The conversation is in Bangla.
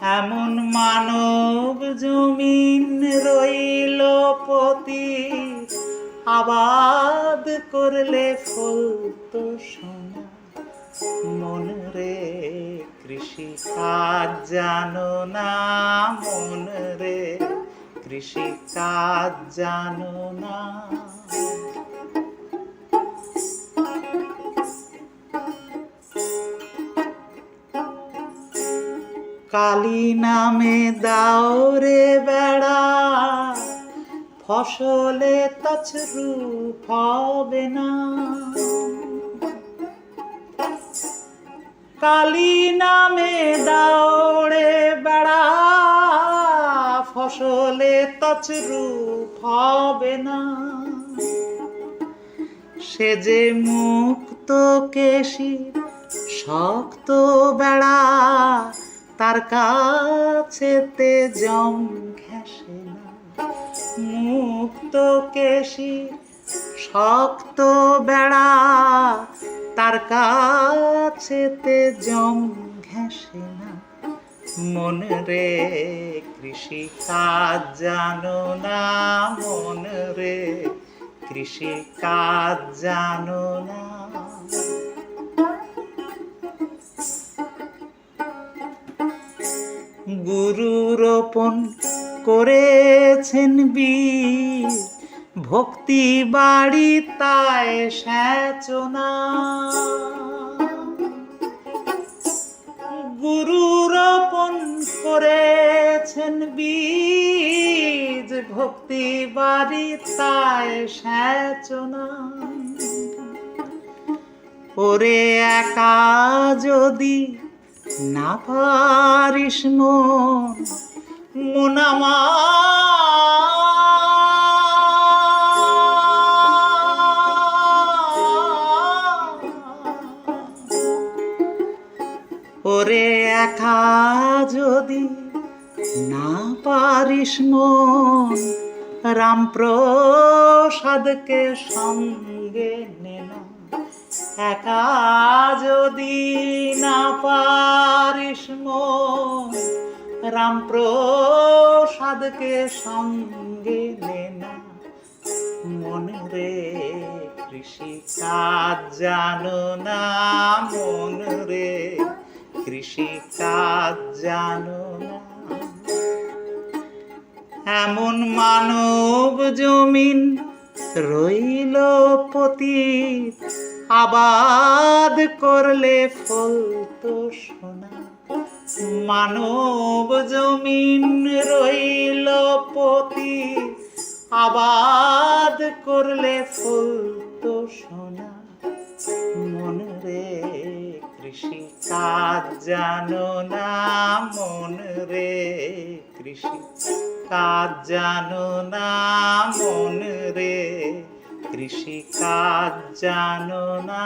এমন মানব জমিন রইল পতি। আবাদ করলে ফুল তো সোনা। মন রে কৃষি কাজ জানো না মন রে। কৃষি কাজ জানো না। কালী নামে দাও রে বেড়া। ফসলে তছরু হবে না। কালী নামে দাও রে বেড়া। ফসলে তছরু হবে না। সে যে মুক্ত কেশি শক্ত বেড়া তার কাছেতে জম ঘেসে না। মুক্ত কেশি শক্ত বেড়া, তার কাছেতে জম ঘেসে না। মন রে কৃষি কাজ জানো না, মন রে কৃষি কাজ জানো গুরু রোপণ করেছেন বীর। ভক্তি বাড়ি তাই সেচনা গুরু রোপণ করেছেন বীজ ভক্তি বাড়ি তাই সেচনা ওরে একা যদি না পারিস মন ওরে একা যদি না পারিস মন রামপ্রসাদকে সঙ্গে নেনা একা যদি না পারিস রামপ্রসাদকে সঙ্গে নেনা মনে রে, কৃষি কাজ জানো না, মন রে, কৃষি কাজ জানো না। এমন মানব জমিন রইল পতি আবাদ করলে ফল তো সোনা। মানব জমিন রইল পতি আবাদ করলে ফুল তো সোনা। মন রে কৃষি কাজ জানো না মন রে কৃষি কাজ জানো না। মন রে কৃষিকাজ জানো না।